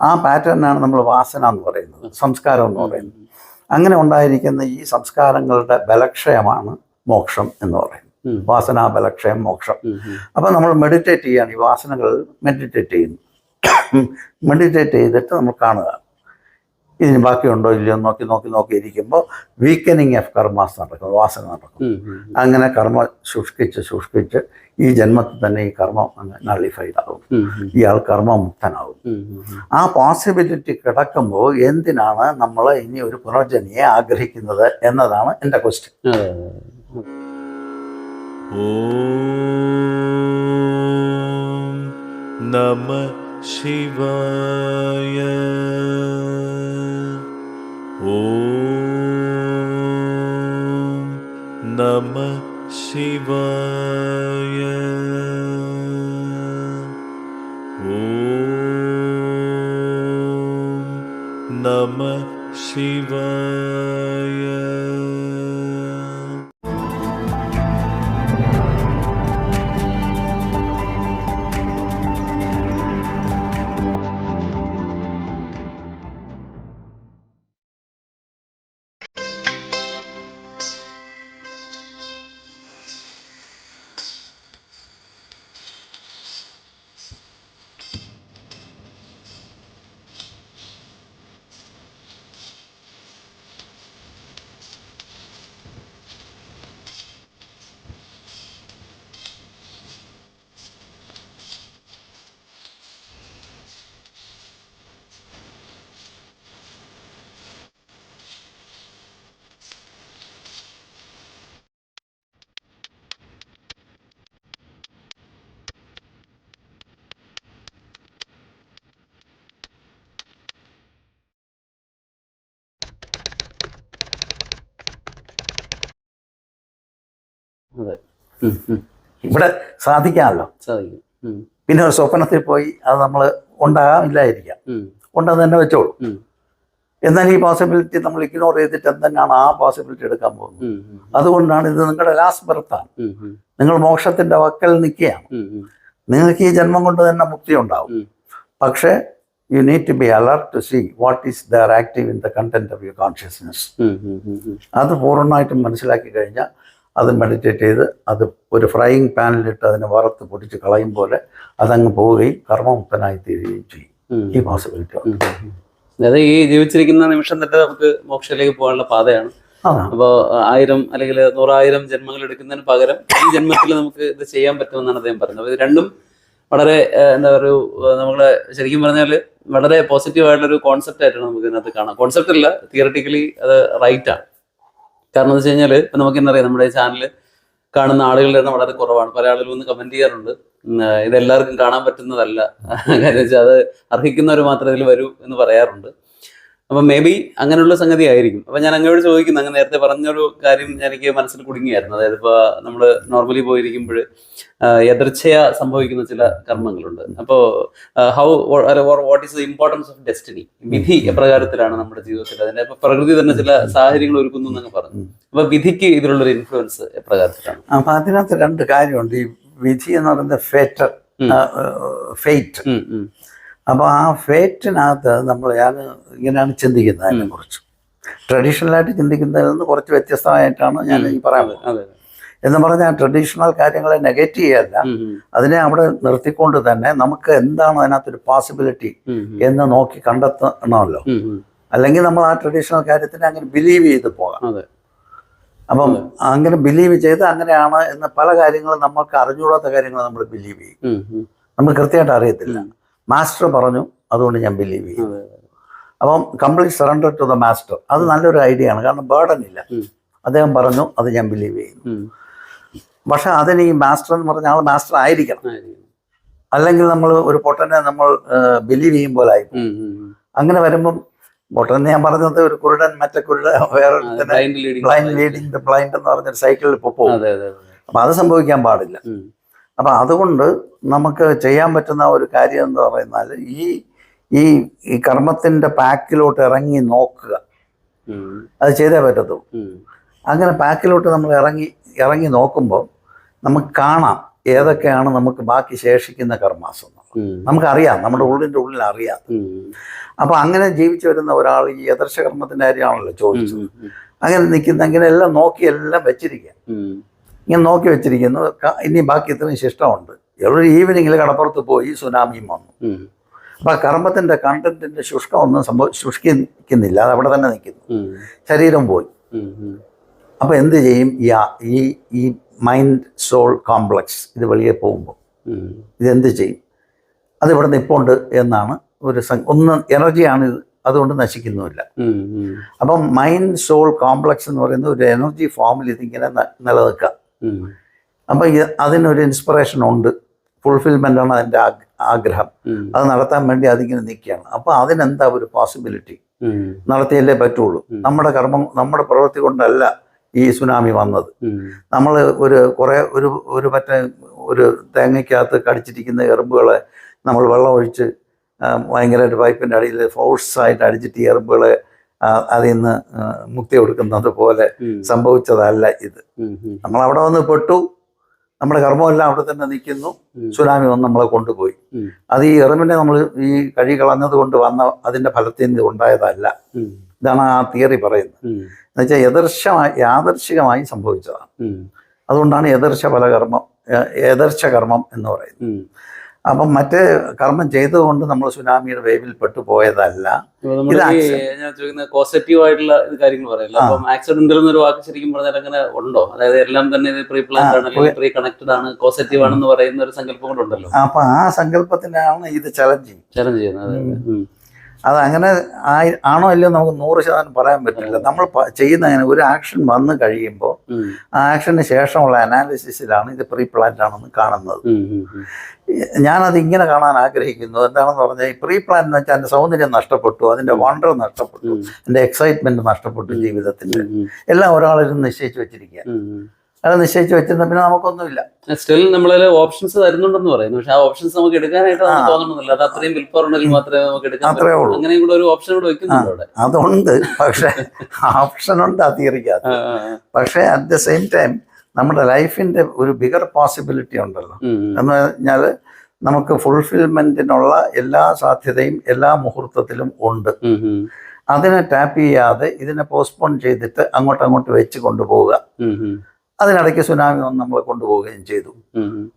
ആ പാറ്റേണാണ് നമ്മൾ വാസന എന്ന് പറയുന്നത് സംസ്കാരം എന്ന് പറയുന്നത്. അങ്ങനെ ഉണ്ടായിരിക്കുന്ന ഈ സംസ്കാരങ്ങളുടെ ബലക്ഷയമാണ് മോക്ഷം എന്ന് പറയുന്നത്. വാസന ബലക്ഷയം മോക്ഷം. അപ്പോൾ നമ്മൾ മെഡിറ്റേറ്റ് ചെയ്യാണ് ഈ വാസനകൾ മെഡിറ്റേറ്റ് ചെയ്യുന്നു. മെഡിറ്റേറ്റ് ചെയ്തിട്ട് നമ്മൾ കാണുക. ഇതിന് ബാക്കിയുണ്ടോ ഇല്ലയോ നോക്കി നോക്കി നോക്കി ഇരിക്കുമ്പോൾ വീക്കനിങ് ഓഫ് കർമാസ് നടക്കും വാസന നടക്കും അങ്ങനെ കർമ്മ ശുഷ്കിച്ച് ശുഷ്കിച്ച് ഈ ജന്മത്തിൽ തന്നെ ഈ കർമ്മം അങ്ങ് നള്ളിഫൈഡ് ഉം, ഇയാൾ ഉം. ആ പോസിബിലിറ്റി കിടക്കുമ്പോൾ എന്തിനാണ് നമ്മൾ ഇനി ഒരു പുനർജനിയെ ആഗ്രഹിക്കുന്നത് എന്നതാണ് എന്റെ ക്വസ്റ്റ്യൻ നമ അതെ, ഇവിടെ സാധിക്കാമല്ലോ. പിന്നെ ഒരു സ്വപ്നത്തിൽ പോയി അത് നമ്മൾ ഉണ്ടാകാമില്ലായിരിക്കാം. ഉണ്ടെന്ന് തന്നെ വെച്ചോളൂ. എന്നാലും എന്നാൽ ഈ പോസിബിലിറ്റി നമ്മൾ ഇഗ്നോർ ചെയ്തിട്ട് എന്തെന്നാണ് ആ പോസിബിലിറ്റി എടുക്കാൻ പോകുന്നത്? അതുകൊണ്ടാണ് ഇത് നിങ്ങളുടെ ലാസ്റ്റ് ബർത്താണ് നിങ്ങൾ മോക്ഷത്തിന്റെ വക്കൽ നിൽക്കുകയാണ്. നിങ്ങൾക്ക് ഈ ജന്മം കൊണ്ട് തന്നെ മുക്തി ഉണ്ടാവും. പക്ഷേ you need to be alert to see what is there active in the content of your consciousness. അത് പൂർണമായിട്ടും മനസ്സിലാക്കി കഴിഞ്ഞാൽ അത് മെഡിറ്റേറ്റ് ചെയ്ത് അത് ഒരു ഫ്രൈയിങ് പാനിലിട്ട് അതിനെ വറുത്ത് പൊടിച്ച് കളയും പോലെ അതങ്ങ് പോവുകയും കർമ്മമുക്തനായി തീരുകയും ചെയ്യും. ഈ പോസിബിലിറ്റി. അതായത് ഈ ജീവിച്ചിരിക്കുന്ന നിമിഷം തന്നെ നമുക്ക് മോക്ഷത്തിലേക്ക് പോകാനുള്ള പാതയാണ്. അപ്പോൾ ആയിരം അല്ലെങ്കിൽ നൂറായിരം ജന്മങ്ങൾ എടുക്കുന്നതിന് പകരം ഈ ജന്മത്തിൽ നമുക്ക് ഇത് ചെയ്യാൻ പറ്റുമെന്നാണ് അദ്ദേഹം പറഞ്ഞത്. അപ്പോൾ ഇത് രണ്ടും വളരെ എന്താ പറയുക നമ്മളെ ശരിക്കും പറഞ്ഞാൽ വളരെ പോസിറ്റീവ് ആയിട്ടുള്ളൊരു കോൺസെപ്റ്റ് ആയിട്ടാണ് നമുക്ക് ഇതിനകത്ത് കാണാം. കോൺസെപ്റ്റ് അല്ല തിയറട്ടിക്കലി അത് റൈറ്റ് ആണ്. കാരണം എന്ന് വെച്ച് കഴിഞ്ഞാൽ ഇപ്പം നമുക്ക് എന്നറിയാം നമ്മുടെ ചാനൽ കാണുന്ന ആളുകളുടെ എണ്ണം വളരെ കുറവാണ്. പല ആളുകളും ഒന്ന് കമന്റ് ചെയ്യാറുണ്ട്. ഇതെല്ലാവർക്കും കാണാൻ പറ്റുന്നതല്ല. കാരണം വെച്ചാൽ അത് അർഹിക്കുന്നവർ മാത്രമേ ഇതിൽ വരൂ എന്ന് പറയാറുണ്ട്. അപ്പം മേ ബി അങ്ങനെയുള്ള സംഗതി ആയിരിക്കും. അപ്പം ഞാൻ അങ്ങോട്ട് ചോദിക്കുന്നു അങ്ങ് നേരത്തെ പറഞ്ഞൊരു കാര്യം എനിക്ക് മനസ്സിൽ കുടുങ്ങിയായിരുന്നു. അതായത് ഇപ്പോൾ നമ്മൾ നോർമലി പോയിരിക്കുമ്പോൾ എതിർച്ചയ സംഭവിക്കുന്ന ചില കർമ്മങ്ങളുണ്ട്. അപ്പോൾ how what is the importance of destiny വിധി എപ്രകാരത്തിലാണ് നമ്മുടെ ജീവിതത്തിൽ അതിന്റെ ഇപ്പൊ പ്രകൃതി തന്നെ ചില സാഹചര്യങ്ങൾ ഒരുക്കുന്നു എന്നൊക്കെ പറഞ്ഞു. അപ്പൊ വിധിക്ക് ഇതിലുള്ളൊരു ഇൻഫ്ലുവൻസ് എപ്രകാരത്തിലാണ്? അപ്പൊ അതിനകത്ത് രണ്ട് കാര്യമുണ്ട്. ഈ വിധി എന്ന് പറയുന്നത് ഫേറ്റർ ഉം. അപ്പോൾ ആ ഫേറ്റിനകത്ത് നമ്മൾ ഞാൻ ഇങ്ങനെയാണ് ചിന്തിക്കുന്നത് അതിനെ കുറിച്ച്. ട്രഡീഷണലായിട്ട് ചിന്തിക്കുന്നതിൽ നിന്ന് കുറച്ച് വ്യത്യസ്തമായിട്ടാണ് ഞാൻ ഈ പറയാൻ അതെ എന്ന് പറഞ്ഞാൽ ട്രഡീഷണൽ കാര്യങ്ങളെ നെഗറ്റ് ചെയ്യല്ല. അതിനെ അവിടെ നിർത്തിക്കൊണ്ട് തന്നെ നമുക്ക് എന്താണ് അതിനകത്തൊരു പോസിബിലിറ്റി എന്ന് നോക്കി കണ്ടെത്തണമല്ലോ. അല്ലെങ്കിൽ നമ്മൾ ആ ട്രഡീഷണൽ കാര്യത്തിനെ അങ്ങനെ ബിലീവ് ചെയ്ത് പോകാം. അപ്പം അങ്ങനെ ബിലീവ് ചെയ്ത് അങ്ങനെയാണ് എന്ന് പല കാര്യങ്ങളും നമ്മൾക്ക് അറിഞ്ഞുകൂടാത്ത കാര്യങ്ങൾ നമ്മൾ ബിലീവ് ചെയ്യും. നമ്മൾ കൃത്യമായിട്ട് അറിയത്തില്ല. മാസ്റ്റർ പറഞ്ഞു അതുകൊണ്ട് ഞാൻ ബിലീവ് ചെയ്യും അപ്പം complete surrender to the master അത് നല്ലൊരു ഐഡിയ ആണ് കാരണം ബേർഡൻ ഇല്ല. അദ്ദേഹം പറഞ്ഞു അത് ഞാൻ ബിലീവ് ചെയ്യുന്നു. പക്ഷെ അതിന് ഈ മാസ്റ്റർ എന്ന് പറഞ്ഞ ആൾ മാസ്റ്റർ ആയിരിക്കണം. അല്ലെങ്കിൽ നമ്മൾ ഒരു പൊട്ടനെ നമ്മൾ ബിലീവ് ചെയ്യും പോലെ ഉം. അങ്ങനെ വരുമ്പം പൊട്ടൻ ഞാൻ പറഞ്ഞത് ഒരു കുരുടൻ മറ്റേ കുരുടൻ വേറെ ബ്ലൈൻഡ് ലീഡിങ് ദ ബ്ലൈൻഡ് എന്ന് പറഞ്ഞൊരു സൈക്കിളിൽ ഇപ്പോൾ പോകും അപ്പം അത് സംഭവിക്കാൻ പാടില്ല. അപ്പം അതുകൊണ്ട് നമുക്ക് ചെയ്യാൻ പറ്റുന്ന ഒരു കാര്യം എന്ന് പറയുന്നാൽ ഈ ഈ ഈ കർമ്മത്തിന്റെ പാക്കിലോട്ട് ഇറങ്ങി നോക്കുക അത് ചെയ്തേ പറ്റത്തുള്ളൂ അങ്ങനെ പാക്കിലോട്ട് നമ്മൾ ഇറങ്ങി ഇറങ്ങി നോക്കുമ്പോൾ നമുക്ക് കാണാം ഏതൊക്കെയാണ് നമുക്ക് ബാക്കി ശേഷിക്കുന്ന കർമാസം. നമുക്കറിയാം നമ്മുടെ ഉള്ളിന്റെ ഉള്ളിൽ അറിയാം അപ്പൊ അപ്പോൾ അങ്ങനെ ജീവിച്ചു വരുന്ന ഒരാൾ ഈ യദർശ കർമ്മത്തിന്റെ കാര്യമാണല്ലോ. ചോദിച്ചത് അങ്ങനെ നിൽക്കുന്ന അങ്ങനെ എല്ലാം നോക്കി എല്ലാം വെച്ചിരിക്കുക. ഇങ്ങനെ നോക്കി വെച്ചിരിക്കുന്നു. ഇനി ബാക്കി ഇത്രയും ശിഷ്ടമുണ്ട് ഒരു ഈവനിങ്ങിൽ കടപ്പുറത്ത് പോയി സുനാമിയും വന്നു. അപ്പൊ അപ്പോൾ കണ്ടന്റിന്റെ കർമ്മത്തിന്റെ കണ്ടന്റിന്റെ ശുഷ്കം ഒന്നും സംഭവ ശുഷ്കിക്കുന്നില്ല. അത് അവിടെ തന്നെ നിൽക്കുന്നു. ശരീരം പോയി. അപ്പോൾ എന്ത് ചെയ്യും? ഈ ഈ ഈ മൈൻഡ് സോൾ കോംപ്ലക്സ് ഇത് വെളിയെ പോകുമ്പോൾ. ഇതെന്ത് ചെയ്യും? അതിവിടെ ഇവിടെ നിൽപ്പുണ്ട് എന്നാണ് ഒരു ഒന്ന് എനർജിയാണ് ഇത് അതുകൊണ്ട് നശിക്കുന്നുമില്ല. അപ്പം മൈൻഡ് സോൾ കോംപ്ലക്സ് എന്ന് പറയുന്ന ഒരു എനർജി ഫോമിൽ ഇതിങ്ങനെ നിലനിൽക്കുക. അപ്പം അതിനൊരു ഇൻസ്പിറേഷൻ ഉണ്ട്. ഫുൾഫിൽമെന്റ് ആണ് അതിന്റെ ആഗ്രഹം. അത് നടത്താൻ വേണ്ടി അതിങ്ങനെ നിൽക്കുകയാണ്. അപ്പോൾ അതിനെന്താ ഒരു പോസിബിലിറ്റി. നടത്തിയല്ലേ പറ്റുള്ളൂ. നമ്മുടെ കർമ്മം നമ്മുടെ പ്രവൃത്തി കൊണ്ടല്ല ഈ സുനാമി വന്നത്. നമ്മൾ ഒരു കുറേ ഒരു ഒരു പറ്റ ഒരു തേങ്ങയ്ക്കകത്ത് കടിച്ചിരിക്കുന്ന എറുമ്പുകളെ നമ്മൾ വെള്ളം ഒഴിച്ച് ഭയങ്കരമായിട്ട് പൈപ്പിന്റെ അടിയിൽ ഫോഴ്സായിട്ട് അടിച്ചിട്ട് ഈ എറുമ്പുകളെ അതിൽ നിന്ന് മുക്തി കൊടുക്കുന്നത് പോലെ സംഭവിച്ചതല്ല ഇത്. നമ്മൾ അവിടെ വന്ന് പെട്ടു നമ്മുടെ കർമ്മമെല്ലാം അവിടെ തന്നെ നിൽക്കുന്നു. സുനാമി വന്ന് നമ്മളെ കൊണ്ടുപോയി. അത് ഈ എറുമിനെ നമ്മൾ ഈ കഴി കളഞ്ഞത് കൊണ്ട് വന്ന അതിന്റെ ഫലത്തിൽ നിന്ന് ഉണ്ടായതല്ല. ഇതാണ് ആ തിയറി പറയുന്നത്. എന്നുവെച്ചാൽ യദർശമായി യാദർശികമായി സംഭവിച്ചതാണ് അതുകൊണ്ടാണ് യദർശ ഫലകർമ്മം യദർശ കർമ്മം എന്ന് പറയുന്നത്. അപ്പം മറ്റേ കർമ്മം ചെയ്തതുകൊണ്ട് നമ്മൾ സുനാമിയുടെ വേവിൽ പെട്ടു പോയതല്ല പോസിറ്റീവ് ആയിട്ടുള്ള കാര്യങ്ങൾ പറയല്ലോ? ആ. അപ്പം ആക്സിഡന്റൽ എന്നൊരു വാക്ക് ശരിക്കും പറഞ്ഞാൽ അങ്ങനെ ഉണ്ടോ? അതായത് എല്ലാം തന്നെ ഇത് പ്രീ പ്ലാൻഡ് ആണ് അല്ലെങ്കിൽ പ്രീ കണക്റ്റഡ് ആണ് പോസിറ്റീവ് ആണെന്ന് പറയുന്ന ഒരു സങ്കല്പം കൊണ്ടുണ്ടല്ലോ അപ്പം ആ സങ്കല്പത്തിനാണ് ഇത് ചലഞ്ച് ചലഞ്ച് ചെയ്യുന്നത് അതെ, അതെ. അത് അങ്ങനെ ആയി ആണോ അല്ലയോ നമുക്ക് നൂറ് ശതമാനം പറയാൻ പറ്റില്ല. നമ്മൾ ചെയ്യുന്ന അങ്ങനെ ഒരു ആക്ഷൻ വന്നു കഴിയുമ്പോൾ ആ ആക്ഷന് ശേഷമുള്ള അനാലിസിസിലാണ് ഇത് പ്രീ പ്ലാൻഡ് ആണെന്ന് കാണുന്നത്. ഞാനത് ഇങ്ങനെ കാണാൻ ആഗ്രഹിക്കുന്നു. എന്താണെന്ന് പറഞ്ഞാൽ ഈ പ്രീ പ്ലാൻ എന്ന് വെച്ചാൽ എന്റെ സൗന്ദര്യം നഷ്ടപ്പെട്ടു അതിന്റെ വണ്ടർ നഷ്ടപ്പെട്ടു എന്റെ എക്സൈറ്റ്മെന്റ് നഷ്ടപ്പെട്ടു ജീവിതത്തിന്റെ. എല്ലാം ഒരാളിരുന്ന് നിശ്ചയിച്ച് വെച്ചിരിക്കുക ഉം. നിശ്ചയിച്ചു വെച്ചിരുന്ന പിന്നെ നമുക്കൊന്നുമില്ല സ്റ്റിൽ നമ്മളതിൽ ഓപ്ഷൻസ് തരുന്നുണ്ടെന്ന് പറയുന്നു പക്ഷെ ആ ഓപ്ഷൻസ് നമുക്ക് എടുക്കാനായിട്ട് നമുക്ക്. തോന്നണമെന്നില്ല അത് അത്രയും വിൽ പവർ ഉണ്ടെങ്കിൽ മാത്രമേ നമുക്ക് എടുക്കാൻ അത്രേ. ഉള്ളൂ. അങ്ങനെയും കൂടെ ഒരു ഓപ്ഷൻ കൂടെ വെക്കുന്നുണ്ട് അവിടെ അതുണ്ട് പക്ഷെ ആ തിയറിക്കകത്ത് ആ, ആ, പക്ഷെ അറ്റ് ദ സെയിം ടൈം നമ്മുടെ ലൈഫിന്റെ ഒരു ബിഗർ പോസിബിലിറ്റി ഉണ്ടല്ലോ. എന്ന് പറഞ്ഞാൽ നമുക്ക് ഫുൾഫിൽമെന്റിനുള്ള എല്ലാ സാധ്യതയും എല്ലാ മുഹൂർത്തത്തിലും ഉണ്ട്. അതിനെ ടാപ്പ് ചെയ്യാതെ ഇതിനെ പോസ്റ്റ്പോൺ ചെയ്തിട്ട് അങ്ങോട്ട് അങ്ങോട്ട് വെച്ച് കൊണ്ടുപോവുക. അതിനിടയ്ക്ക് സുനാമി വന്ന് നമ്മളെ കൊണ്ടുപോവുകയും ചെയ്തു.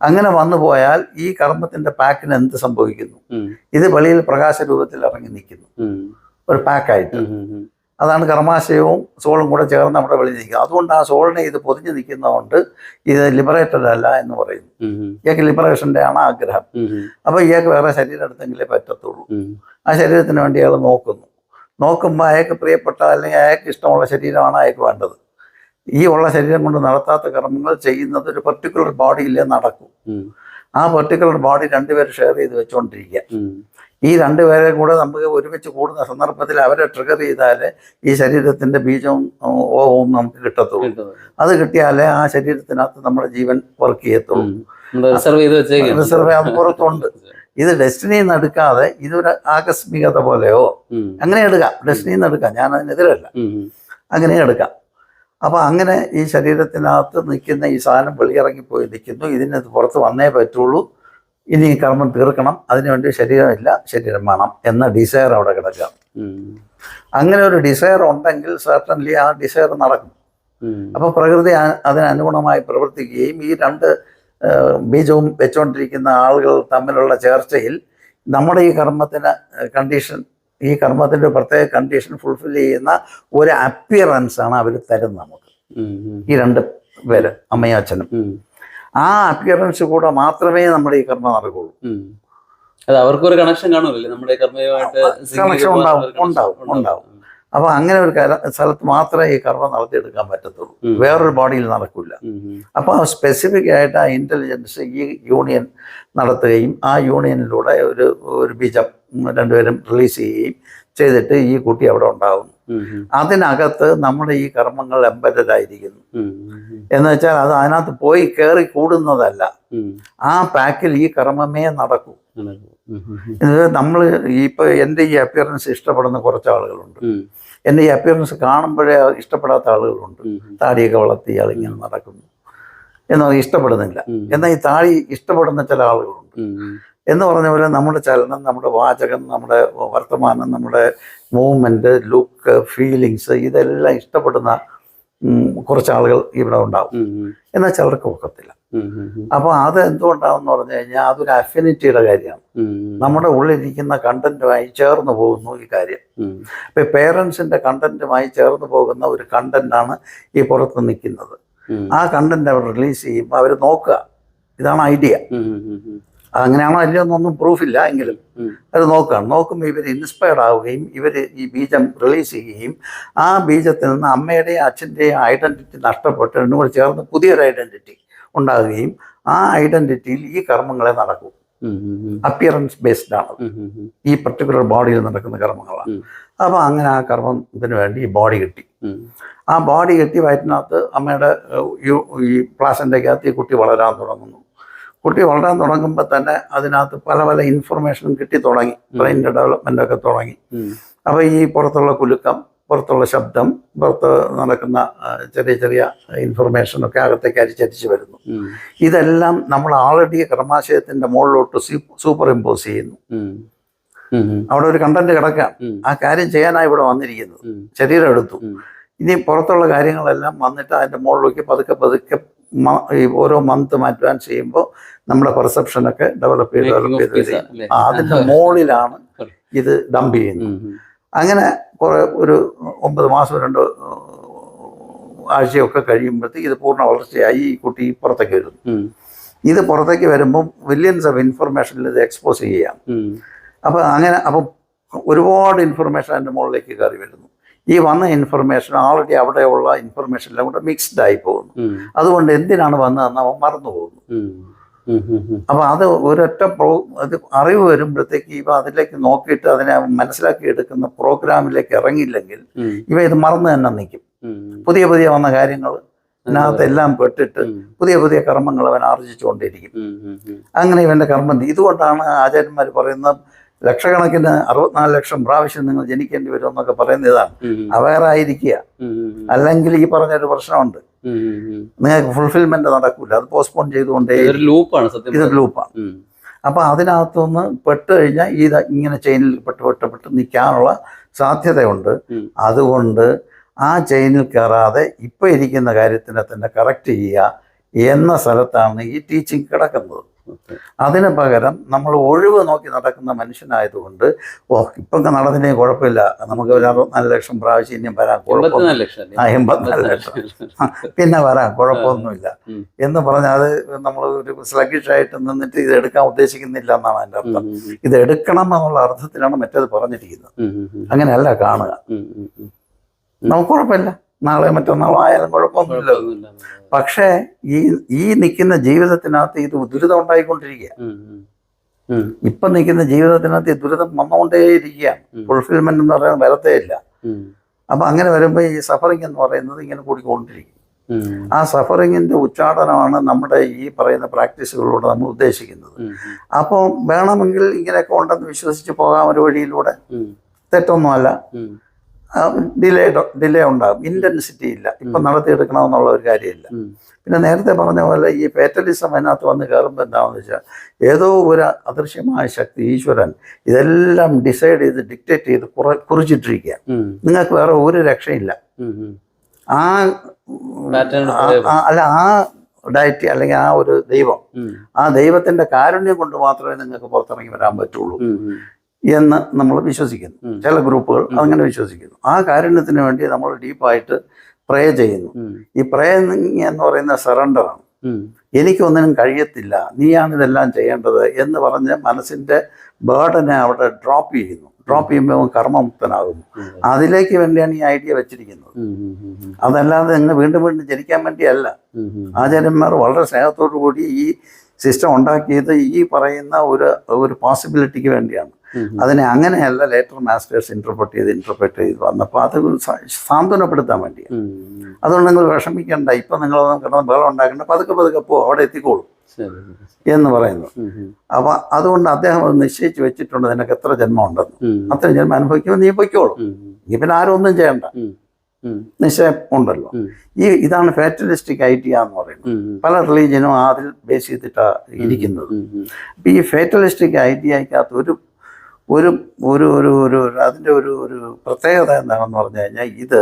അങ്ങനെ വന്നു പോയാൽ ഈ കർമ്മത്തിന്റെ പാക്കിന് എന്ത് സംഭവിക്കുന്നു? ഇത് വെളിയിൽ പ്രകാശ രൂപത്തിൽ ഇറങ്ങി നിൽക്കുന്നു. ഒരു പാക്കായിട്ട്. അതാണ് കർമാശയവും സോളും കൂടെ ചേർന്ന് നമ്മുടെ വെളിയിൽ നിൽക്കുക അതുകൊണ്ട് ആ സോളിനെ ഇത് പൊതിഞ്ഞു നിൽക്കുന്നതുകൊണ്ട് ഇത് ലിബറേറ്റഡ് അല്ല എന്ന് പറയുന്നു. ഇയാൾക്ക് ലിബറേഷന്റെ ആണ് ആഗ്രഹം. അപ്പോൾ ഇയാൾക്ക് വേറെ ശരീരം എടുത്തെങ്കിലേ പറ്റത്തുള്ളൂ. ആ ശരീരത്തിന് വേണ്ടി അയാൾ നോക്കുന്നു. നോക്കുമ്പോൾ അയാൾക്ക് പ്രിയപ്പെട്ട അല്ലെങ്കിൽ അയാൾക്ക് ഇഷ്ടമുള്ള ശരീരമാണ് അയാൾക്ക് വേണ്ടത്. ഈ ഉള്ള ശരീരം കൊണ്ട് നടത്താത്ത കർമ്മങ്ങൾ ചെയ്യുന്നത് ഒരു പെർട്ടിക്കുലർ ബോഡിയിലേ നടക്കും. ആ പെർട്ടിക്കുലർ ബോഡി രണ്ടുപേരും ഷെയർ ചെയ്ത് വെച്ചുകൊണ്ടിരിക്കുക. ഈ രണ്ടുപേരെ കൂടെ നമുക്ക് ഒരുമിച്ച് കൂടുന്ന സന്ദർഭത്തിൽ അവരെ ട്രിഗർ ചെയ്താൽ ഈ ശരീരത്തിന്റെ ബീജവും ഓവും നമുക്ക് കിട്ടത്തുള്ളൂ. അത് കിട്ടിയാലേ ആ ശരീരത്തിനകത്ത് നമ്മുടെ ജീവൻ വർക്ക് ചെയ്യത്തുള്ളൂ. ഉം. നമ്മൾ റിസർവ് ചെയ്ത് വെച്ചേക്കാം. റിസർവ് അത് പുറത്തുണ്ട്. ഇത് ഡെസ്റ്റിനിയിൽ നിന്ന് എടുക്കാതെ ഇതൊരു ആകസ്മികത പോലെയോ. അങ്ങനെ എടുക്കാം. ഡെസ്റ്റിനിയിൽ നിന്ന് എടുക്കാം. ഞാൻ അതിനെതിരല്ല. അങ്ങനെ എടുക്കാം. അപ്പോൾ അങ്ങനെ ഈ ശരീരത്തിനകത്ത് നിൽക്കുന്ന ഈ സാധനം വെളിയിറങ്ങിപ്പോയി നിൽക്കുന്നു. ഇതിന് പുറത്ത് വന്നേ പറ്റുള്ളൂ. ഇനി കർമ്മം തീർക്കണം. അതിനുവേണ്ടി ശരീരമില്ല ശരീരം വേണം എന്ന ഡിസയർ അവിടെ കിടക്കുക. അങ്ങനെ ഒരു ഡിസയർ ഉണ്ടെങ്കിൽ സർട്ടൻലി ആ ഡിസയർ നടക്കും. അപ്പോൾ പ്രകൃതി അതിനനുഗുണമായി പ്രവർത്തിക്കുകയും ഈ രണ്ട് ബീജവും വെച്ചുകൊണ്ടിരിക്കുന്ന ആളുകൾ തമ്മിലുള്ള ചേർച്ചയിൽ നമ്മുടെ ഈ കർമ്മത്തിന് കണ്ടീഷൻ ഈ കർമ്മത്തിന്റെ പ്രത്യേക കണ്ടീഷൻ ഫുൾഫിൽ ചെയ്യുന്ന ഒരു അപ്പിയറൻസ് ആണ് അവർ തരുന്നത് നമുക്ക്. ഈ രണ്ട് പേര് അമ്മയും അച്ഛനും. ആ അപ്പിയറൻസ് കൂടെ മാത്രമേ നമ്മുടെ ഈ കർമ്മം. അത് അവർക്കൊരു കണക്ഷൻ കാണുമല്ലേ നമ്മുടെ കർമ്മയുമായിട്ട് കണക്ഷൻ ഉണ്ടാവും, ഉണ്ടാവും, ഉണ്ടാവും. അപ്പോൾ അങ്ങനെ ഒരു സ്ഥലത്ത് മാത്രമേ ഈ കർമ്മം നടത്തിയെടുക്കാൻ പറ്റത്തുള്ളൂ. വേറൊരു ബോഡിയിൽ നടക്കില്ല അപ്പൊ സ്പെസിഫിക് ആയിട്ട് ആ ഇന്റലിജൻസ് ഈ യൂണിയൻ നടത്തുകയും ആ യൂണിയനിലൂടെ ഒരു ഒരു ബീജം രണ്ടുപേരും റിലീസ് ചെയ്യുകയും ചെയ്തിട്ട് ഈ കുട്ടി അവിടെ ഉണ്ടാകുന്നു. അതിനകത്ത് നമ്മുടെ ഈ കർമ്മങ്ങൾ എംബറ്റഡ് ആയിരിക്കുന്നു ഉം. ഉം. എന്ന് വെച്ചാൽ അത് അതിനകത്ത് പോയി കയറി കൂടുന്നതല്ല ആ പാക്കിൽ ഈ കർമ്മമേ നടക്കൂ. ഇത് നമ്മൾ ഇപ്പോൾ എന്റെ ഈ അപ്പിയറൻസ് ഇഷ്ടപ്പെടുന്ന കുറച്ച് ആളുകളുണ്ട് എന്റെ എന്റെ ഈ അപ്പിയറൻസ് കാണുമ്പോഴേ ഇഷ്ടപ്പെടാത്ത ആളുകളുണ്ട്. താടിയൊക്കെ വളർത്തി ഇയാൾ ഇങ്ങനെ നടക്കുന്നു എന്നാൽ ഇഷ്ടപ്പെടുന്നില്ല. എന്നാൽ ഈ താടി ഇഷ്ടപ്പെടുന്ന ചില ആളുകളുണ്ട്. എന്ന് പറഞ്ഞ പോലെ നമ്മുടെ ചലനം നമ്മുടെ വാചകം നമ്മുടെ വർത്തമാനം നമ്മുടെ മൂവ്മെന്റ് ലുക്ക് ഫീലിങ്സ് ഇതെല്ലാം ഇഷ്ടപ്പെടുന്ന കുറച്ച് ആളുകൾ ഇവിടെ ഉണ്ടാവും. എന്നാൽ ചിലർക്ക് ഒക്കത്തില്ല. അപ്പോൾ അത് എന്തുകൊണ്ടാണെന്ന് പറഞ്ഞു കഴിഞ്ഞാൽ അതൊരു അഫിനിറ്റിയുടെ കാര്യമാണ്. നമ്മുടെ ഉള്ളിലിരിക്കുന്ന കണ്ടന്റുമായി ചേർന്ന് പോകുന്നു ഈ കാര്യം. ഇപ്പം പേരൻസിന്റെ കണ്ടന്റുമായി ചേർന്ന് പോകുന്ന ഒരു കണ്ടന്റാണ് ഈ പുറത്ത് നിൽക്കുന്നത്. ആ കണ്ടന്റ് അവർ റിലീസ് ചെയ്യുമ്പോൾ അവർ നോക്കുക. ഇതാണ് ഐഡിയ അങ്ങനെയാണോ അല്ലയോ എന്നൊന്നും പ്രൂഫില്ല എങ്കിലും. അത് നോക്കുകയാണ് നോക്കുമ്പോൾ ഇവർ ഇൻസ്പയർഡ് ആവുകയും ഇവർ ഈ ബീജം റിലീസ് ചെയ്യുകയും ആ ബീജത്തിൽ നിന്ന് അമ്മയുടെയും അച്ഛന്റെയും ഐഡന്റിറ്റി നഷ്ടപ്പെട്ട് കൂടെ ചേർന്ന് പുതിയൊരു ഐഡന്റിറ്റി ഉണ്ടാകുകയും ആ ഐഡന്റിറ്റിയിൽ ഈ കർമ്മങ്ങളെ നടക്കും. അപ്പിയറൻസ് ബേസ്ഡ് ആണ്. ഈ പർട്ടിക്കുലർ ബോഡിയിൽ നടക്കുന്ന കർമ്മങ്ങളാണ്. അപ്പോൾ അങ്ങനെ ആ കർമ്മത്തിന് വേണ്ടി ഈ ബോഡി കിട്ടി. ആ ബോഡി കിട്ടി വയറ്റിനകത്ത് അമ്മയുടെ ഈ പ്ലാസന്റെക്കകത്ത് ഈ കുട്ടി വളരാൻ തുടങ്ങുന്നു. കുട്ടി വളരാൻ തുടങ്ങുമ്പോൾ തന്നെ അതിനകത്ത് പല പല ഇൻഫർമേഷനും കിട്ടി തുടങ്ങി. ബ്രെയിന്റെ ഡെവലപ്മെന്റ് ഒക്കെ തുടങ്ങി. അപ്പോൾ ഈ പുറത്തുള്ള കുലുക്കം പുറത്തുള്ള ശബ്ദം പുറത്ത് നടക്കുന്ന ചെറിയ ചെറിയ ഇൻഫർമേഷനൊക്കെ അകത്തേക്ക് അരിച്ചരിച്ച് വരുന്നു. ഇതെല്ലാം നമ്മൾ ആൾറെഡി കർമാശയത്തിന്റെ മുകളിലോട്ട് സൂപ്പർ ഇമ്പോസ് ചെയ്യുന്നു. അവിടെ ഒരു കണ്ടന്റ് കിടക്കാം ആ കാര്യം ചെയ്യാനാണ് ഇവിടെ വന്നിരിക്കുന്നത്. ശരീരം എടുത്തു. ഇനി പുറത്തുള്ള കാര്യങ്ങളെല്ലാം വന്നിട്ട് അതിന്റെ മുകളിലേക്ക് പതുക്കെ പതുക്കെ ഈ ഓരോ മന്തും അഡ്വാൻസ് ചെയ്യുമ്പോൾ നമ്മുടെ പെർസെപ്ഷനൊക്കെ ഡെവലപ്പ് ചെയ്ത് ഡെവലപ്പ് ചെയ്ത്? ആ, അതിന്റെ മുകളിലാണ് ഇത് ഡംപ് ചെയ്യുന്നത്. അങ്ങനെ കുറെ ഒരു ഒമ്പത് മാസം രണ്ട് ആഴ്ചയൊക്കെ കഴിയുമ്പോഴത്തേക്ക് ഇത് പൂർണ വളർച്ചയായി ഈ കുട്ടി പുറത്തേക്ക് വരും ഇത് പുറത്തേക്ക് വരുമ്പോൾ വില്യൻസ് ഓഫ് ഇൻഫർമേഷനിൽ ഇത് എക്സ്പോസ് ചെയ്യാം അപ്പം അങ്ങനെ അപ്പം ഒരുപാട് ഇൻഫർമേഷൻ അതിന്റെ മുകളിലേക്ക് കയറി വരുന്നു. ഈ വന്ന ഇൻഫർമേഷൻ ആൾറെഡി അവിടെയുള്ള ഇൻഫർമേഷൻ എല്ലാം കൂടെ മിക്സ്ഡ് ആയി പോകുന്നു. അതുകൊണ്ട് എന്തിനാണ് വന്നതെന്ന് അവൻ മറന്നു പോകുന്നു. അപ്പോൾ അത് ഒരൊറ്റ പ്രോ അത് അറിവ് വരുമ്പോഴത്തേക്ക് ഇവ അതിലേക്ക് നോക്കിയിട്ട് അതിനെ മനസ്സിലാക്കി എടുക്കുന്ന പ്രോഗ്രാമിലേക്ക് ഇറങ്ങിയില്ലെങ്കിൽ ഇവ ഇത് മറന്നു തന്നെ നിൽക്കും. പുതിയ പുതിയ വന്ന കാര്യങ്ങൾ അതിനകത്തെല്ലാം പെട്ടിട്ട് പുതിയ പുതിയ കർമ്മങ്ങൾ അവൻ ആർജിച്ചുകൊണ്ടിരിക്കും. അങ്ങനെ ഇവന്റെ കർമ്മം ഇതുകൊണ്ടാണ് ആചാര്യന്മാർ പറയുന്നത് ലക്ഷക്കണക്കിന് അറുപത്തിനാല് ലക്ഷം പ്രാവശ്യം നിങ്ങൾ ജനിക്കേണ്ടി വരും എന്നൊക്കെ പറയുന്ന ഇതാണ്. അവയറായിരിക്കുക. അല്ലെങ്കിൽ ഈ പറഞ്ഞൊരു പ്രശ്നമുണ്ട്. നിങ്ങൾക്ക് ഫുൾഫിൽമെന്റ് നടക്കൂല. അത് പോസ്റ്റ്പോൺ ചെയ്തുകൊണ്ടേ ഇതൊരു ലൂപ്പാണ് ഇത്. ലൂപ്പാണ് അപ്പൊ അതിനകത്തുനിന്ന് പെട്ട് കഴിഞ്ഞാൽ ഇത് ഇങ്ങനെ ചെയിനിൽ പെട്ട് പെട്ട് പെട്ട് നിൽക്കാനുള്ള സാധ്യതയുണ്ട്. അതുകൊണ്ട് ആ ചെയിനിൽ കയറാതെ ഇപ്പൊ ഇരിക്കുന്ന കാര്യത്തിനെ തന്നെ കറക്റ്റ് ചെയ്യുക എന്ന സ്ഥലത്താണ് ഈ ടീച്ചിങ് കിടക്കുന്നത്. അതിന് പകരം നമ്മൾ ഒഴിവ് നോക്കി നടക്കുന്ന മനുഷ്യനായതുകൊണ്ട് ഓ ഇപ്പം നടന്നില്ലെങ്കിൽ കുഴപ്പമില്ല. നമുക്ക് ഒരു അറുപത്തിനാല് ലക്ഷം പ്രാവശ്യം ഇനിയും വരാൻ കുഴപ്പമില്ല എൺപത്തിനാല് ലക്ഷം പിന്നെ വരാം കുഴപ്പമൊന്നുമില്ല. എന്ന് പറഞ്ഞാൽ അത് നമ്മൾ ഒരു സ്ലഗിഷായിട്ട് നിന്നിട്ട് ഇത് എടുക്കാൻ ഉദ്ദേശിക്കുന്നില്ല എന്നാണ് അതിന്റെ അർത്ഥം. ഇത് എടുക്കണം എന്നുള്ള അർത്ഥത്തിലാണ് മറ്റേത് പറഞ്ഞിരിക്കുന്നത്. അങ്ങനെയല്ല കാണുക. നമുക്ക് കുഴപ്പമില്ല. നാളെ മറ്റന്നാളോ ആയാലും കുഴപ്പമൊന്നുമില്ല. പക്ഷേ ഈ ഈ നിൽക്കുന്ന ജീവിതത്തിനകത്ത് ഇത് ദുരിതം ഉണ്ടായിക്കൊണ്ടിരിക്കുക ഇപ്പൊ നിൽക്കുന്ന ജീവിതത്തിനകത്ത് ഈ ദുരിതം വന്നുകൊണ്ടേയിരിക്കുകയാണ്. ഫുൾഫിൽമെന്റ് എന്ന് പറയുന്നത് വരത്തേ ഇല്ല. അപ്പൊ അങ്ങനെ വരുമ്പോൾ ഈ സഫറിങ് എന്ന് പറയുന്നത് ഇങ്ങനെ കൂടിക്കൊണ്ടിരിക്കും. ആ സഫറിങ്ങിന്റെ ഉച്ചാടനമാണ് നമ്മുടെ ഈ പറയുന്ന പ്രാക്ടീസുകളിലൂടെ നമ്മൾ ഉദ്ദേശിക്കുന്നത്. അപ്പോൾ വേണമെങ്കിൽ ഇങ്ങനെയൊക്കെ ഉണ്ടെന്ന് വിശ്വസിച്ച് പോകാം ഒരു വഴിയിലൂടെ. തെറ്റൊന്നുമല്ല. ഡിലേ ഡിലേ ഉണ്ടാകും. ഇന്റൻസിറ്റി ഇല്ല. ഇപ്പം നടത്തിയെടുക്കണമെന്നുള്ള ഒരു കാര്യമില്ല. പിന്നെ നേരത്തെ പറഞ്ഞ പോലെ ഈ പേറ്റലിസം അതിനകത്ത് വന്ന് കയറുമ്പോൾ എന്താണെന്ന് വെച്ചാൽ ഏതോ ഒരു അദൃശ്യമായ ശക്തി ഈശ്വരൻ ഇതെല്ലാം ഡിസൈഡ് ചെയ്ത് ഡിക്റ്റേറ്റ് ചെയ്ത് കുറ കുറിച്ചിട്ടിരിക്കുക നിങ്ങൾക്ക് വേറെ ഒരു രക്ഷയില്ല. ആ അല്ല ആ ഡയറ്റി അല്ലെങ്കിൽ ആ ഒരു ദൈവം ആ ദൈവത്തിന്റെ കാരുണ്യം കൊണ്ട് മാത്രമേ നിങ്ങൾക്ക് പുറത്തിറങ്ങി വരാൻ പറ്റുള്ളൂ. എന്ന് നമ്മൾ വിശ്വസിക്കുന്നു. ചില ഗ്രൂപ്പുകൾ അങ്ങനെ വിശ്വസിക്കുന്നു. ആ കാരുണ്യത്തിന് വേണ്ടി നമ്മൾ ഡീപ്പായിട്ട് പ്രേ ചെയ്യുന്നു. ഈ പ്രേ എന്ന് പറയുന്ന സറണ്ടറാണ് എനിക്കൊന്നിനും കഴിയത്തില്ല. നീയാണ് ഇതെല്ലാം ചെയ്യേണ്ടത് എന്ന് പറഞ്ഞ് മനസ്സിന്റെ ബേർഡനെ അവിടെ ഡ്രോപ്പ് ചെയ്യുന്നു. ഡ്രോപ്പ് ചെയ്യുമ്പോൾ കർമ്മമുക്തനാകുന്നു. അതിലേക്ക് വേണ്ടിയാണ് ഈ ഐഡിയ വെച്ചിരിക്കുന്നത്. അതല്ലാതെ നിങ്ങൾ വീണ്ടും വീണ്ടും ജനിക്കാൻ വേണ്ടിയല്ല. ആചാര്യന്മാർ വളരെ സ്നേഹത്തോടു കൂടി ഈ സിസ്റ്റം ഉണ്ടാക്കിയത് ഈ പറയുന്ന ഒരു ഒരു പോസിബിലിറ്റിക്ക് വേണ്ടിയാണ്. അതിനെ അങ്ങനെയല്ല ലേറ്റർ മാസ്റ്റേഴ്സ് ഇന്റർപ്രറ്റ് ചെയ്ത് ഇന്റർപ്രറ്റ് ചെയ്ത് വന്നപ്പോൾ അത് സാന്ത്വനപ്പെടുത്താൻ വേണ്ടി. അതുകൊണ്ട് നിങ്ങൾ വിഷമിക്കേണ്ട. ഇപ്പം നിങ്ങൾ കിടന്ന് ബഹളം ഉണ്ടാക്കേണ്ട. പതുക്കെ പതുക്കെ പോ അവിടെ എത്തിക്കോളും. എന്ന് പറയുന്നു. ഉം, അതുകൊണ്ട് അദ്ദേഹം അത് നിശ്ചയിച്ചു വെച്ചിട്ടുണ്ട്. നിനക്ക് എത്ര ജന്മം ഉണ്ടെന്ന് അത്ര ജന്മം അനുഭവിക്കുമ്പോൾ നീ പൊയ്ക്കോളും. നീ പിന്നെ ആരും ഒന്നും ചെയ്യണ്ട. നിശ്ചയം ഉണ്ടല്ലോ. ഈ ഇതാണ് ഫാറ്റലിസ്റ്റിക് ഐഡിയ എന്ന് പറയുന്നത്. പല റിലീജിയനും അതിൽ ബേസ് ചെയ്തിട്ടാണ് ഇരിക്കുന്നത്. ഉം. ഈ ഫേറ്റലിസ്റ്റിക് ഐഡിയക്കകത്ത് ഒരു ഒരു ഒരു ഒരു ഒരു അതിന്റെ ഒരു ഒരു പ്രത്യേകത എന്താണെന്ന് പറഞ്ഞു കഴിഞ്ഞാൽ ഇത്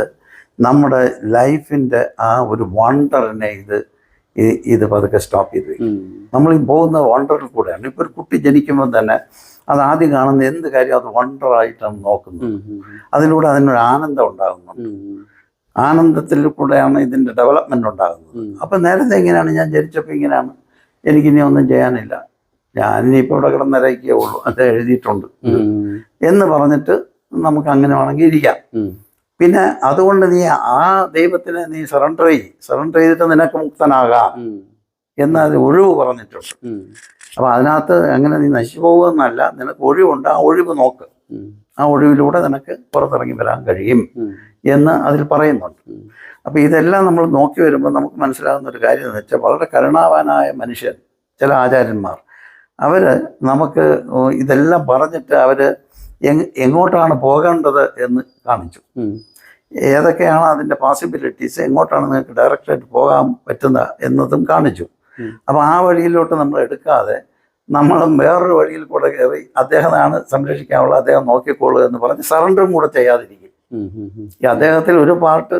നമ്മുടെ ലൈഫിന്റെ ആ ഒരു വണ്ടറിനെ ഇത് ഇത് പതുക്കെ സ്റ്റോപ്പ് ചെയ്ത് വയ്ക്കും നമ്മൾ ഈ പോകുന്ന വണ്ടറിൽ കൂടെയാണ്. ഇപ്പോൾ ഒരു കുട്ടി ജനിക്കുമ്പോൾ തന്നെ അത് ആദ്യം കാണുന്ന എന്ത് കാര്യം അത് വണ്ടറായിട്ടാണ് നോക്കുന്നത്. അതിലൂടെ അതിനൊരു ആനന്ദം ഉണ്ടാകുന്നുണ്ട്. ആനന്ദത്തിൽ കൂടെയാണ് ഇതിന്റെ ഡെവലപ്മെന്റ് ഉണ്ടാകുന്നത്. അപ്പം നേരത്തെ എങ്ങനെയാണ് ഞാൻ ജനിച്ചപ്പോൾ ഇങ്ങനെയാണ്? എനിക്കിനി ഒന്നും ചെയ്യാനില്ല. ഞാനിനിയിപ്പോൾ ഇവിടെ കിടന്നിരയ്ക്കേ ഉള്ളൂ. അത് എഴുതിയിട്ടുണ്ട്. എന്ന് പറഞ്ഞിട്ട് നമുക്ക് അങ്ങനെ വേണമെങ്കിൽ ഇരിക്കാം. പിന്നെ അതുകൊണ്ട് നീ ആ ദൈവത്തിന് നീ സറണ്ടർ ചെയ്യും. സറണ്ടർ ചെയ്തിട്ട് നിനക്ക് മുക്തനാകാം. എന്ന് അത് ഒഴിവ് പറഞ്ഞിട്ടുണ്ട്. അപ്പൊ അതിനകത്ത് എങ്ങനെ നീ നശിച്ചു പോകുമെന്നല്ല നിനക്ക് ഒഴിവുണ്ട്. ആ ഒഴിവ് നോക്ക്. ആ ഒഴിവിലൂടെ നിനക്ക് പുറത്തിറങ്ങി വരാൻ കഴിയും എന്ന് അതിൽ പറയുന്നുണ്ട്. അപ്പൊ അപ്പോൾ ഇതെല്ലാം നമ്മൾ നോക്കി വരുമ്പോൾ നമുക്ക് മനസ്സിലാകുന്ന ഒരു കാര്യം എന്ന് വെച്ചാൽ വളരെ കരുണാവാനായ മനുഷ്യൻ ചില ആചാര്യന്മാർ. അവർ നമുക്ക് ഇതെല്ലാം പറഞ്ഞിട്ട് അവർ എങ്ങോട്ടാണ് പോകേണ്ടത് എന്ന് കാണിച്ചു. ഏതൊക്കെയാണ് അതിന്റെ പോസിബിലിറ്റീസ് എങ്ങോട്ടാണ് നിങ്ങൾക്ക് ഡയറക്റ്റായിട്ട് പോകാൻ പറ്റുന്ന എന്നതും കാണിച്ചു. അപ്പോൾ ആ വഴിയിലോട്ട് നമ്മൾ എടുക്കാതെ നമ്മൾ വേറൊരു വഴിയിൽ കൂടെ കയറി അദ്ദേഹമാണ് സംരക്ഷിക്കാനുള്ള അദ്ദേഹം നോക്കിക്കോളൂ എന്ന് പറഞ്ഞ് സറണ്ടറും കൂടെ ചെയ്യാതിരിക്കും. ഈ അദ്ദേഹത്തിൽ ഒരു പാർട്ട്.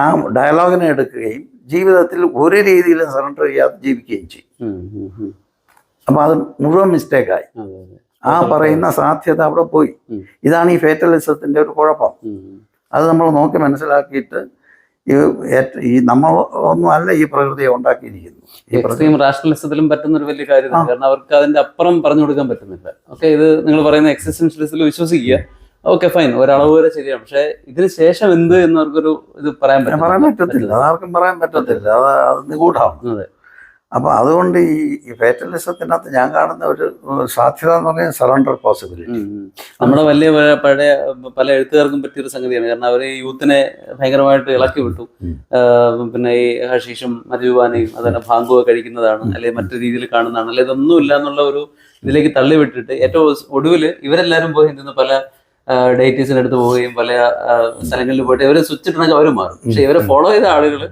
ആ ഡയലോഗിനെ എടുക്കുകയും ജീവിതത്തിൽ ഒരു രീതിയിലും സറണ്ടർ ചെയ്യാതെ ജീവിക്കുകയും ചെയ്യും അപ്പോൾ അത് മുഴുവൻ മിസ്റ്റേക്കായി. ആ പറയുന്ന സാധ്യത അവിടെ പോയി. ഇതാണ് ഈ ഫേറ്റലിസത്തിന്റെ ഒരു കുഴപ്പം. അത് നമ്മൾ നോക്കി മനസ്സിലാക്കിയിട്ട് ഈ നമ്മൾ ഒന്നും അല്ല ഈ പ്രകൃതിയെ ഉണ്ടാക്കിയിരിക്കുന്നു എക്സ്ട്രീം റാഷണലിസത്തിലും പറ്റുന്ന ഒരു വലിയ കാര്യമാണ് കാരണം അവർക്ക് അതിന്റെ അപ്പുറം പറഞ്ഞു കൊടുക്കാൻ പറ്റുന്നില്ല. ഓക്കെ ഇത് നിങ്ങൾ പറയുന്ന എക്സിസ്റ്റൻഷ്യലിസത്തിൽ വിശ്വസിക്കുക. ഓക്കെ ഫൈൻ ഒരളവ് വരെ ശരിയാണ്. പക്ഷെ ഇതിന് ശേഷം എന്ത് എന്നവർക്കൊരു ഇത് പറയാൻ പറ്റില്ല പറയാൻ പറ്റത്തില്ല. അതാർക്കും പറയാൻ പറ്റത്തില്ല. അത് അത് നിഗൂഢമാണ്. അതെ. അപ്പോൾ അതുകൊണ്ട് ഈ ഫേറ്റലിസത്തിനകത്ത് ഞാൻ കാണുന്ന ഒരു സാധ്യത എന്ന് പറഞ്ഞാൽ സറണ്ടർ പോസിബിലിറ്റി. നമ്മുടെ വലിയ പഴയ- പല എഴുത്തുകാർക്കും പറ്റിയൊരു സംഗതിയാണ്. കാരണം അവർ യൂത്തിനെ ഭയങ്കരമായിട്ട് ഇളക്കി വിട്ടു. പിന്നെ ഈ ഹഷീഷും മദ്യപാനയും അതുപോലെ ഭാങ്കുവ കഴിക്കുന്നതാണ്. അല്ലെങ്കിൽ മറ്റു രീതിയിൽ കാണുന്നതാണ്. അല്ലെങ്കിൽ ഇതൊന്നും ഇല്ല എന്നുള്ള ഒരു ഇതിലേക്ക് തള്ളിവിട്ടിട്ട് ഏറ്റവും ഒടുവിൽ ഇവരെല്ലാവരും പോയി നിന്ന് പല ഡേറ്റീസിനടുത്ത് അടുത്ത് പോവുകയും പല സ്ഥലങ്ങളിൽ പോയിട്ട് ഇവരെ സ്വിച്ച് അവർ മാറും. പക്ഷെ ഇവരെ ഫോളോ ചെയ്ത ആളുകൾ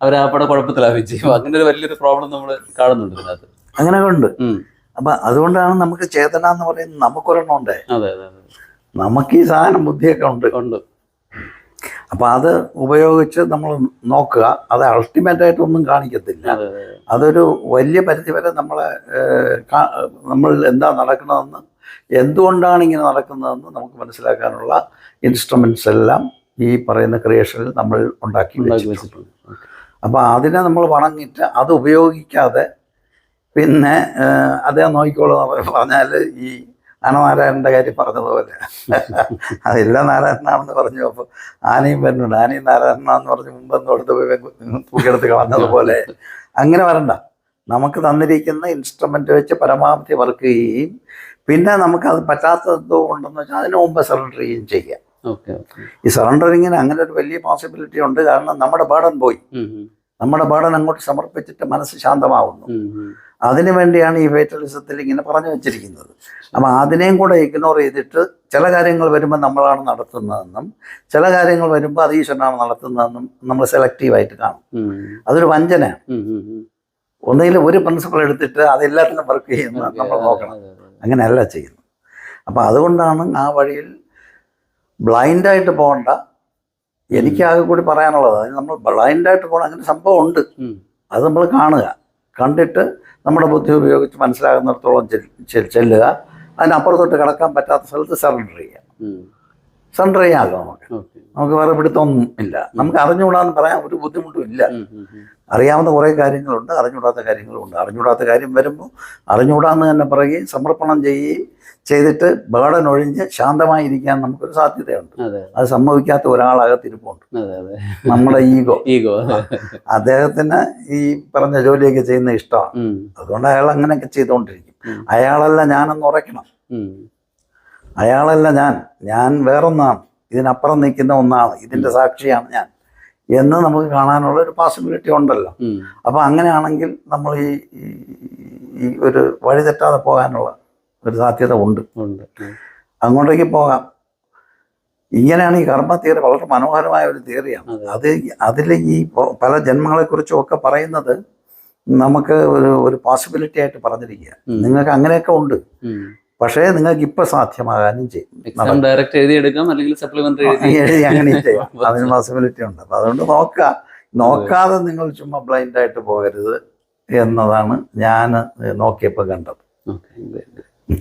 അവർ ആ പട കുഴപ്പത്തിലാവുകയും ചെയ്യും അങ്ങനെ ഒരു വലിയൊരു പ്രോബ്ലം നമ്മൾ കാണുന്നുണ്ട് ഇതിനകത്ത്. അങ്ങനെ ഉണ്ട്. അപ്പൊ അതുകൊണ്ടാണ് നമുക്ക് ചേതന എന്ന് പറയുന്നത് നമുക്കൊരെണ്ണം ഉണ്ട്. അതെ അതെ നമുക്ക് ഈ സാധനം ബുദ്ധിയൊക്കെ ഉണ്ട്. ഉണ്ട്. അപ്പൊ അത് ഉപയോഗിച്ച് നമ്മൾ നോക്കുക. അത് അൾട്ടിമേറ്റ് ആയിട്ട് ഒന്നും കാണിക്കത്തില്ല. അതെ അതെ അതൊരു വലിയ പരിധി വരെ നമ്മളെ നമ്മൾ എന്താ നടക്കുന്നതെന്ന് എന്തുകൊണ്ടാണ് ഇങ്ങനെ നടക്കുന്നതെന്ന് നമുക്ക് മനസ്സിലാക്കാനുള്ള ഇൻസ്ട്രുമെന്റ്സ് എല്ലാം ഈ പറയുന്ന ക്രിയേഷനിൽ നമ്മൾ ഉണ്ടാക്കി വെച്ചിട്ടുണ്ട്. അപ്പോൾ അതിനെ നമ്മൾ വണങ്ങിയിട്ട് അത് ഉപയോഗിക്കാതെ പിന്നെ അദ്ദേഹം നോക്കിക്കോളൂ പറഞ്ഞാൽ ഈ ആനനാരായണന്റെ കാര്യം പറഞ്ഞതുപോലെ. അതെല്ലാം നാരായണനാണെന്ന് പറഞ്ഞു. അപ്പോൾ ആനയും വരുന്നുണ്ട്. ആനയും നാരായണനാന്ന് പറഞ്ഞ് മുമ്പെന്ന് കൊടുത്ത് പോയി തൂക്കിയെടുത്ത് കളഞ്ഞതുപോലെ. അങ്ങനെ വരണ്ട. നമുക്ക് തന്നിരിക്കുന്ന ഇൻസ്ട്രുമെന്റ് വെച്ച് പരമാവധി വർക്ക് ചെയ്യുകയും പിന്നെ നമുക്കത് പറ്റാത്തതോ ഉണ്ടെന്ന് വെച്ചാൽ അതിന് മുമ്പ് സറണ്ടർ ചെയ്യുകയും ചെയ്യാം. ഈ സറണ്ടറിങ്ങിന് അങ്ങനെ ഒരു വലിയ പോസിബിലിറ്റി ഉണ്ട്. കാരണം നമ്മുടെ ബേർഡൻ പോയി. നമ്മുടെ ബേർഡൻ അങ്ങോട്ട് സമർപ്പിച്ചിട്ട് മനസ്സ് ശാന്തമാവുന്നു. അതിനു വേണ്ടിയാണ് ഈ ഫേറ്റലിസത്തിൽ ഇങ്ങനെ പറഞ്ഞു വെച്ചിരിക്കുന്നത്. അപ്പം അതിനെയും കൂടെ ഇഗ്നോർ ചെയ്തിട്ട് ചില കാര്യങ്ങൾ വരുമ്പോൾ നമ്മളാണ് നടത്തുന്നതെന്നും ചില കാര്യങ്ങൾ വരുമ്പോൾ അത് ഈശ്വരനാണ് നടത്തുന്നതെന്നും നമ്മൾ സെലക്റ്റീവായിട്ട് കാണും. അതൊരു വഞ്ചനയാണ് ഒന്നുകിൽ ഒരു പ്രിൻസിപ്പൾ എടുത്തിട്ട് അതെല്ലാത്തിനും വർക്ക് ചെയ്യുന്ന നമ്മൾ നോക്കണം. അങ്ങനെയല്ല ചെയ്യുന്നത്. അപ്പം അതുകൊണ്ടാണ് ആ വഴിയിൽ ബ്ലൈൻഡായിട്ട് പോകണ്ട. എനിക്കാകെ കൂടി പറയാനുള്ളത് അതായത് നമ്മൾ ബ്ലൈൻഡായിട്ട് പോകണം. അങ്ങനെ സംഭവം ഉണ്ട്. അത് നമ്മൾ കാണുക. കണ്ടിട്ട് നമ്മുടെ ബുദ്ധി ഉപയോഗിച്ച് മനസ്സിലാകുന്നിടത്തോളം ചെല്ലുക. അതിനപ്പുറത്തോട്ട് കിടക്കാൻ പറ്റാത്ത സ്ഥലത്ത് സറണ്ടർ ചെയ്യുക സറണ്ടർ ചെയ്യാമല്ലോ നമുക്ക്. നമുക്ക് വേറെ പിടുത്തമൊന്നും ഇല്ല. നമുക്ക് അറിഞ്ഞുകൂടാന്ന് പറയാൻ ഒരു ബുദ്ധിമുട്ടും ഇല്ല. അറിയാവുന്ന കുറേ കാര്യങ്ങളുണ്ട്. അറിഞ്ഞുകൂടാത്ത കാര്യങ്ങളുണ്ട്. അറിഞ്ഞുകൂടാത്ത കാര്യം വരുമ്പോൾ അറിഞ്ഞുകൂടാന്ന് തന്നെ പറയുകയും സമർപ്പണം ചെയ്യുകയും ചെയ്തിട്ട് ബേഡൻ ഒഴിഞ്ഞ് ശാന്തമായിരിക്കാൻ നമുക്കൊരു സാധ്യതയുണ്ട്. അതെ സംഭവിക്കാത്ത ഒരാളകത്തിരിപ്പുണ്ട്. നമ്മുടെ ഈഗോ. ഈഗോ അദ്ദേഹത്തിന് ഈ പറഞ്ഞ ജോലിയൊക്കെ ചെയ്യുന്ന ഇഷ്ടമാണ്. അതുകൊണ്ട് അയാൾ അങ്ങനെയൊക്കെ ചെയ്തുകൊണ്ടിരിക്കും. അയാളല്ല ഞാനെന്ന് ഉറയ്ക്കണം. അയാളല്ല ഞാൻ. ഞാൻ വേറൊന്നാണ്. ഇതിനപ്പുറം നിൽക്കുന്ന ഒന്നാണ്. ഇതിന്റെ സാക്ഷിയാണ് ഞാൻ. എന്ന് നമുക്ക് കാണാനുള്ള ഒരു പോസിബിലിറ്റി ഉണ്ടല്ലോ. അപ്പോൾ അങ്ങനെയാണെങ്കിൽ നമ്മൾ ഈ ഈ- ഈ ഒരു വഴി തെറ്റാതെ പോകാനുള്ള ഒരു സാധ്യത ഉണ്ട്. ഉണ്ട്. അങ്ങോട്ടേക്ക് പോകാം. ഇങ്ങനെയാണ് ഈ കർമ്മ തിയറി വളരെ മനോഹരമായ ഒരു തിയറിയാണ്. അതെ. അത് അതിൽ ഈ പല ജന്മങ്ങളെക്കുറിച്ചും ഒക്കെ പറയുന്നത് നമുക്ക് ഒരു ഒരു പോസിബിലിറ്റി ആയിട്ട് പറഞ്ഞിരിക്കുക. നിങ്ങൾക്ക് അങ്ങനെയൊക്കെ ഉണ്ട്. പക്ഷേ നിങ്ങൾക്ക് ഇപ്പൊ സാധ്യമാകാനും ചെയ്യും. ഡയറക്റ്റ് അല്ലെങ്കിൽ സപ്ലിമെന്ററി എഴുതി അങ്ങനെ ചെയ്യാം. അതിന് പോസിബിലിറ്റി ഉണ്ട്. അപ്പൊ അതുകൊണ്ട് നോക്കുക. നോക്കാതെ നിങ്ങൾ ചുമ്മാ ബ്ലൈൻഡ് ആയിട്ട് പോകരുത് എന്നതാണ് ഞാൻ നോക്കിയപ്പോൾ കണ്ടത്. ഓക്കെ